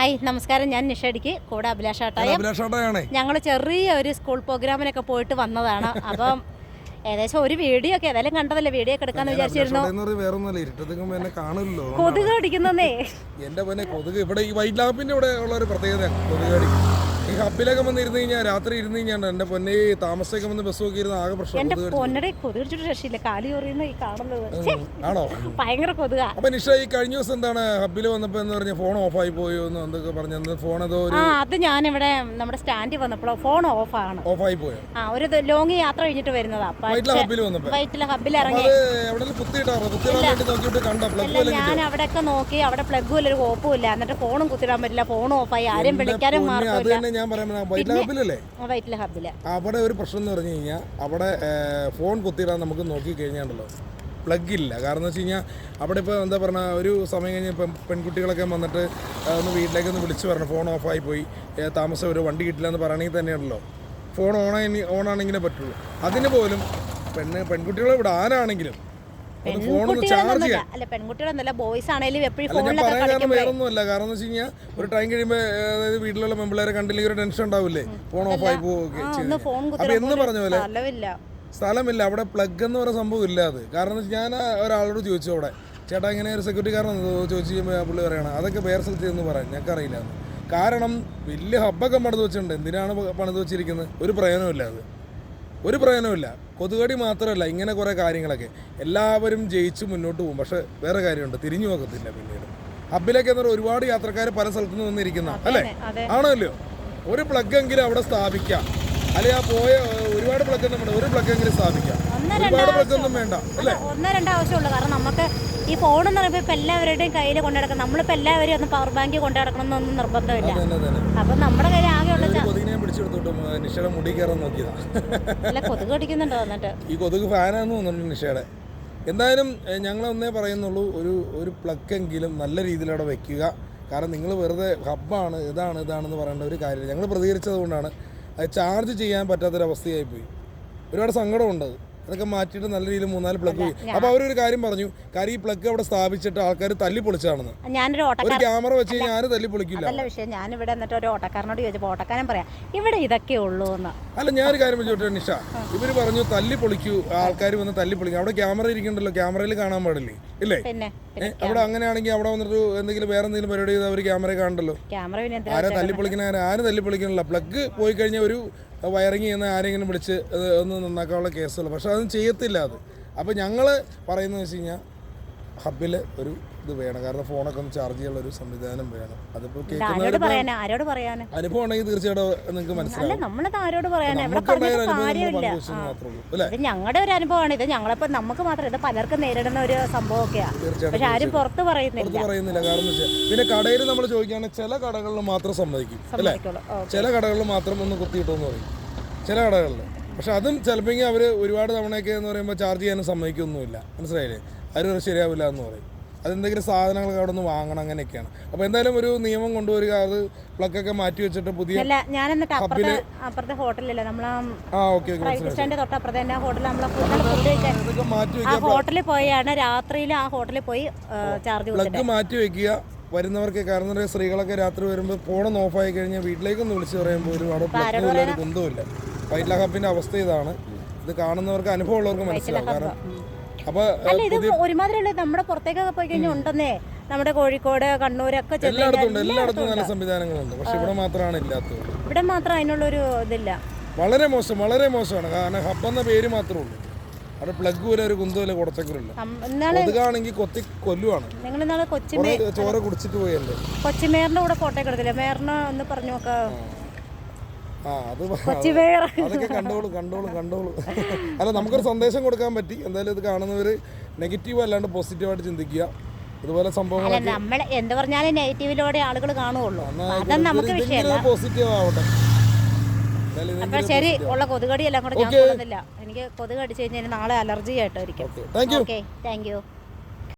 Hi നമസ്കാരം. ഞാൻ നിഷടിക്ക് കൂടെ അഭിലാഷാട്ടായ ഞങ്ങൾ ചെറിയ ഒരു സ്കൂൾ പ്രോഗ്രാമിനൊക്കെ പോയിട്ട് വന്നതാണ്. അപ്പം ഏകദേശം ഒരു വീഡിയോ ഒക്കെ ഏതായാലും കണ്ടതല്ലേ? വീഡിയോ ഒക്കെ എടുക്കാന്ന് വിചാരിച്ചിരുന്നു. കൊതുക് അടിക്കുന്നേ എന്റെ കൊതുക് ഇവിടെ ഈ വൈറ്റ് ലാപ്പിന്റെ ഇവിടെ ഉള്ള ഒരു പ്രത്യേകത കൊതുക് ഈ ഹബിലൊക്കെ വന്ന് ഇരുന്ന് കഴിഞ്ഞാൽ രാത്രി ഇരുന്ന് കഴിഞ്ഞാൽ എന്റെ പൊന്നെ ഈ വന്ന് ബസ് നോക്കി ഇരുന്ന് ആകെ പ്രശ്നം. എന്റെ. പൊന്നടെ കൊതുക് അടിച്ചിട്ട് രക്ഷയില്ല. കാലി ചൊറിയുന്ന ഈ കാണുന്നത്. ഛെ, ആണോ? ഭയങ്കര കൊതുക. അപ്പൊ നിഷ ഈ കഴിഞ്ഞ ദിവസം എന്താണ് ഹബിൽ വന്നപ്പോ എന്ന് പറഞ്ഞ ഫോൺ ഓഫ് ആയി പോയോ എന്ന് എന്തൊക്കെ പറഞ്ഞു? ഫോൺ ഏതോ ഒരു ആ അത് ഞാനിവിടെ നമ്മുടെ സ്റ്റാൻഡിൽ വന്നപ്പോൾ ഫോൺ ഓഫ് ആണ്. ഓഫ് ആയി പോയോ? ആ ഒരു ലോങ് യാത്ര കഴിഞ്ഞിട്ട് വരുന്നതാ. വൈറ്റിലെ ഹബിൽ വന്നപ്പോ? വൈറ്റിലെ ഹബിൽ അപ്പൊ ഇറങ്ങി. അത് എവിടെ കുത്തിയിട്ടാറോ കുത്തിയിടാൻ വേണ്ടി നോക്കിയിട്ട് കണ്ട? പ്ലഗ് അല്ല ഞാൻ അവിടെയൊക്കെ നോക്കി. അവിടെ പ്ലഗും ഇല്ല ഒരു കോപ്പും ഇല്ല. എന്നിട്ട് ഫോണും കുത്തിടാൻ പറ്റില്ല. ഫോൺ ഓഫായി ആരും വിളിക്കാനും അത് മാർഗമില്ല. തന്നെ ഞാൻ വൈറ്റിലെ ഹബിൽ അവിടെ ഒരു പ്രശ്നം എന്ന് പറഞ്ഞു കഴിഞ്ഞാൽ അവിടെ ഫോൺ കുത്തിയിടാൻ നമുക്ക് നോക്കി കഴിഞ്ഞാണ്ടല്ലോ. പ്ലഗ് ഇല്ല. കാരണം വെച്ച് കഴിഞ്ഞാൽ അവിടെ ഇപ്പോൾ എന്താ പറഞ്ഞാൽ ഒരു സമയം കഴിഞ്ഞ് ഇപ്പം പെൺകുട്ടികളൊക്കെ വന്നിട്ട് ഒന്ന് വീട്ടിലേക്ക് ഒന്ന് വിളിച്ച് പറഞ്ഞു ഫോൺ ഓഫായി പോയി. താമസം ഒരു വണ്ടി കിട്ടില്ല എന്ന് പറയണമെങ്കിൽ തന്നെയാണല്ലോ. ഫോൺ ഓണായി ഓണാണെങ്കിലേ പറ്റുള്ളൂ. അതിന് പോലും പെണ്ണ് പെൺകുട്ടികളെ ഇവിടെ ആരാണെങ്കിലും പെൺകുട്ടികളൊന്നുമല്ല അല്ല ബോയ്സ് ആണെങ്കിലും എപ്പോഴും ഫോണിലൊക്കെ കാരണം കളിക്കുമ്പോഴേ. വേറെ കാരണം എന്ന് വെച്ച് കഴിഞ്ഞാൽ ഒരു ടൈം കഴിയുമ്പോൾ അതായത് വീട്ടിലുള്ള മെമ്പിളേരെ കണ്ടില്ലെങ്കിൽ ഒരു ടെൻഷൻ ഉണ്ടാവില്ലേ? ഫോൺ ഓഫ് പോവുകയൊക്കെ അപ്പൊ എന്ന് പറഞ്ഞ പോലെ സ്ഥലമില്ല. അവിടെ പ്ലഗ് എന്ന് പറയുന്ന സംഭവം ഇല്ല അത്. കാരണം ഞാൻ ഒരാളോട് ചോദിച്ചു അവിടെ. ചേട്ടാ ഇങ്ങനെ ഒരു സെക്യൂരിറ്റിക്കാരൻ ചോദിച്ചു കഴിയുമ്പോൾ പുള്ളി പറയണം അതൊക്കെ വേറെ സ്ഥലത്ത് എന്ന് പറയാം. ഞങ്ങൾക്കറിയില്ല. കാരണം വലിയ ഹബ്ബൊക്കെ പണിത് വെച്ചിട്ടുണ്ട്. എന്തിനാണ് പണിത് വെച്ചിരിക്കുന്നത്? ഒരു പ്രയോജനമില്ല അത്. ഒരു പ്രയോജനമില്ല കൊതുകടി മാത്രമല്ല ഇങ്ങനെ കുറേ കാര്യങ്ങളൊക്കെ. എല്ലാവരും ജയിച്ച് മുന്നോട്ട് പോകും. പക്ഷെ വേറെ കാര്യമുണ്ട്. തിരിഞ്ഞു നോക്കത്തില്ല പിന്നീട്. ഹബിലേക്ക് എന്ന് പറഞ്ഞാൽ ഒരുപാട് യാത്രക്കാർ പല സ്ഥലത്തു നിന്ന് വന്നിരിക്കുന്ന അല്ലേ? ആണല്ലോ. ഒരു പ്ലഗ് എങ്കിലും അവിടെ സ്ഥാപിക്കാം. അല്ലെ ആ പോയ ഒരുപാട് പ്ലഗ് ഒന്നും വേണ്ട. ഒരു പ്ലഗ് എങ്കിലും സ്ഥാപിക്കാം. ഒരുപാട് പ്ലഗ് ഒന്നും വേണ്ട അല്ലേ? ഒന്നോ രണ്ടോ ആവശ്യമുള്ളൂ കാരണം നമുക്ക് ഈ ഫോൺ എന്ന് പറയുമ്പോൾ ഇപ്പം എല്ലാവരുടെയും കയ്യിൽ കൊണ്ടു നടക്കണം നമ്മളിപ്പോൾ എല്ലാവരും ഒന്ന് പവർ ബാങ്ക് കൊണ്ടു നടക്കണം എന്നൊന്നും നിർബന്ധമില്ല അപ്പം നമ്മുടെ കയ്യിൽ നിഷയുടെ മുടി കയറാൻ നോക്കിയതാ. ഈ കൊതുക് ഫാനാന്ന് തോന്നുന്നു നിഷയുടെ. എന്തായാലും ഞങ്ങൾ ഒന്നേ പറയുന്നുള്ളൂ ഒരു ഒരു പ്ലക്കെങ്കിലും നല്ല രീതിയിൽ അവിടെ വെക്കുക. കാരണം നിങ്ങൾ വെറുതെ ഹബ്ബാണ് ഇതാണ് ഇതാണെന്ന് പറയേണ്ട ഒരു കാര്യമില്ല. ഞങ്ങൾ പ്രതികരിച്ചത് കൊണ്ടാണ്. അത് ചാർജ് ചെയ്യാൻ പറ്റാത്തൊരവസ്ഥയായി പോയി ഒരുപാട് സങ്കടമുണ്ട്. അതൊക്കെ മാറ്റിയിട്ട് നല്ല രീതിയിൽ മൂന്നാൽ പ്ലഗ് പോയി. അപ്പൊ അവരൊരു കാര്യം പറഞ്ഞു കാര്യം ഈ പ്ലഗ് അവിടെ സ്ഥാപിച്ചിട്ട് ആൾക്കാർ തല്ലി പൊളിച്ചാണെന്ന്. ഞാനൊരു ഒരു ക്യാമറ വെച്ച് ഞാൻ ആരും തല്ലി പൊളിക്കില്ല. അതല്ല വിഷയം. ഞാനിവിടെ എന്നിട്ട് ഒരു ഓട്ടക്കാരനോട് ചോദിച്ചപ്പോൾ ഓട്ടക്കാരൻ പറയാം ഇവിടെ ഇതൊക്കെ ഉള്ളൂ എന്ന് അല്ല ഞാനൊരു കാര്യം ചോദിച്ചോട്ടെ നിഷ? ഇവർ പറഞ്ഞു തല്ലി പൊളിക്കൂ ആൾക്കാർ വന്ന് തല്ലി പൊളിക്കും. അവിടെ ക്യാമറ ഇരിക്കണ്ടല്ലോ ക്യാമറയിൽ കാണാൻ പാടില്ലേ? ഇല്ലേ? അവിടെ അങ്ങനെയാണെങ്കിൽ അവിടെ വന്നിട്ട് എന്തെങ്കിലും വേറെ എന്തെങ്കിലും പരിപാടി ചെയ്ത് അവർ ക്യാമറ കാണണ്ടല്ലോ ആരാ തല്ലി പൊളിക്കണ? ആരാ ആരും തല്ലി പൊളിക്കണല്ലോ? പ്ലഗ് പോയി കഴിഞ്ഞാൽ ഒരു വയറിങ് ചെയ്യുന്ന ആരെങ്കിലും വിളിച്ച് ഒന്ന് നന്നാക്കാനുള്ള കേസുകൾ. പക്ഷെ അതൊന്നും ചെയ്യത്തില്ല അത്. അപ്പോൾ ഞങ്ങൾ പറയുന്നത് വെച്ച് കഴിഞ്ഞാൽ ഹബിൽ ഒരു ഇത് വേണം. കാരണം ഫോണൊക്കെ ഒന്ന് ചാർജ് ചെയ്യാനുള്ള ഒരു സംവിധാനം വേണം. അതിപ്പോ ആരോട് പറയാനാ? ആരോട് പറയാനാ? അനുഭവം ഉണ്ടെങ്കിൽ തീർച്ചയായിട്ടും നിങ്ങൾക്ക് അല്ല മനസ്സിലാവും. നമ്മളത് ആരോട് പറയാനാ? ഇവിടെ പറഞ്ഞിട്ട് മാത്രമേ ഉള്ളൂ അല്ലേ? ഇത് ഞങ്ങളുടെ ഒരു അനുഭവമാണ് ഇത് ഞങ്ങളിപ്പോ നമുക്ക് മാത്രം ഇത് പലർക്കും നേരിടുന്ന ഒരു തീർച്ചയായിട്ടും പക്ഷെ ആരും പുറത്ത് പറയുന്നില്ല. കാരണം എന്ന് വെച്ചാൽ പിന്നെ കടയിൽ നമ്മൾ ചോദിക്കുകയാണെങ്കിൽ ചില കടകളിൽ മാത്രം സമ്മതിക്കും അല്ലേ? സമ്മതിക്കുള്ളൂ. ഓ ചില കടകളിൽ മാത്രം ഒന്ന് കുത്തിയിട്ടെന്ന് പറയും. ചില കടകളിൽ പക്ഷെ അതും ചിലപ്പോൾ അവർ ഒരുപാട് തവണയൊക്കെ എന്ന് പറയുമ്പോൾ ചാർജ് ചെയ്യാനും സമ്മതിക്കൊന്നുമില്ല. മനസ്സിലായില്ലേ? അത് ശരിയാവില്ല എന്ന് പറയും. അതെന്തെങ്കിലും സാധനങ്ങൾ അവിടെ നിന്ന് വാങ്ങണം അങ്ങനെയൊക്കെയാണ്. അപ്പോൾ എന്തായാലും ഒരു നിയമം കൊണ്ടുവരിക അത് പ്ലക്കൊക്കെ മാറ്റി വെച്ചിട്ട് പുതിയ ഞാൻ എന്നിട്ട് അപ്പുറത്തെ അപ്പുറത്തെ നമ്മൾ ആ ഓക്കെ തന്നെ ആ ഹോട്ടലിൽ ഫുഡ് ഫുഡ് മാറ്റി ആ ഹോട്ടലിൽ പോയാണ് രാത്രിയിൽ ആ ഹോട്ടലിൽ പോയി ചാർജ് പ്ലഗ് മാറ്റി വെക്കുക വരുന്നവർക്ക് കാരണം സ്ത്രീകളൊക്കെ രാത്രി വരുമ്പോൾ ഫോൺ ഓഫായി കഴിഞ്ഞാൽ വീട്ടിലേക്കൊന്ന് വിളിച്ച് പറയുമ്പോൾ ഒരുപാട് പ്ലഗ് ഒരു കുന്തമില്ല വൈറ്റ് ഹബിന്റെ അവസ്ഥ ഇതാണ്. ഇത് കാണുന്നവർക്ക് അനുഭവം ഉള്ളവർക്ക് മനസ്സിലാവും. കാരണം അല്ല ഇത് ഒരുമാതിരിയുള്ള നമ്മുടെ പുറത്തേക്കൊക്കെ പോയി കഴിഞ്ഞാൽ ഉണ്ടെന്നേ. നമ്മുടെ കോഴിക്കോട് കണ്ണൂരൊക്കെ ഒക്കെ എല്ലായിടത്തും എല്ലായിടത്തും നല്ല സംവിധാനങ്ങളുണ്ട്. പക്ഷെ ഇവിടെ മാത്രമാണ് ഇല്ലാത്തത്. ഇവിടെ മാത്രം അതിനുള്ളൊരു ഇതില്ല. വളരെ മോശം വളരെ മോശമാണ്. കാരണം ഹബ് എന്ന പേര് മാത്രമേ ഉള്ളൂ. അവിടെ പ്ലഗ് പോലെ ഒരു കുടച്ചക്കറില്ല നം- ഇന്നാൾ കൊതുകാണെങ്കിൽ കൊത്തി കൊല്ലുവാണ്. നിങ്ങൾ ഇന്നാളെ കൊച്ചി ചോര കുടിച്ചിട്ട് പോയല്ലേ കൊച്ചി മേയറിന്റെ കൂടെ ഫോട്ടോ കിടത്തില്ല എടുത്തില്ലേ? മേയറിന് ഒന്ന് പറഞ്ഞു നോക്ക ആ അത് പ- കൊച്ചി മേയർ അതൊക്കെ കണ്ടോളൂ കണ്ടോളൂ കണ്ടോളൂ. അല്ല നമുക്കൊരു സന്ദേശം കൊടുക്കാൻ പറ്റി. എന്തായാലും ഇത് കാണുന്നവര് നെഗറ്റീവ് അല്ലാണ്ട് പോസിറ്റീവായിട്ട് ചിന്തിക്കുക. ഇതുപോലെ സംഭവങ്ങൾ നമ്മൾ എന്ത് പറഞ്ഞാലും നെഗറ്റീവിലൂടെ ആളുകൾ കാണുകയുള്ളൂ. അതും നമുക്ക് വിഷയമല്ല. പോസിറ്റീവ് ആവട്ടെ. അപ്പൊ ശരി ഉള്ള കൊതുകടിയെല്ലാം കൂടെ ഞാൻ കൊള്ളുന്നില്ല എനിക്ക് കൊതുക് അടിച്ചു കഴിഞ്ഞാൽ നാളെ അലർജി ആയിട്ടായിരിക്കും ഓക്കെ താങ്ക് യു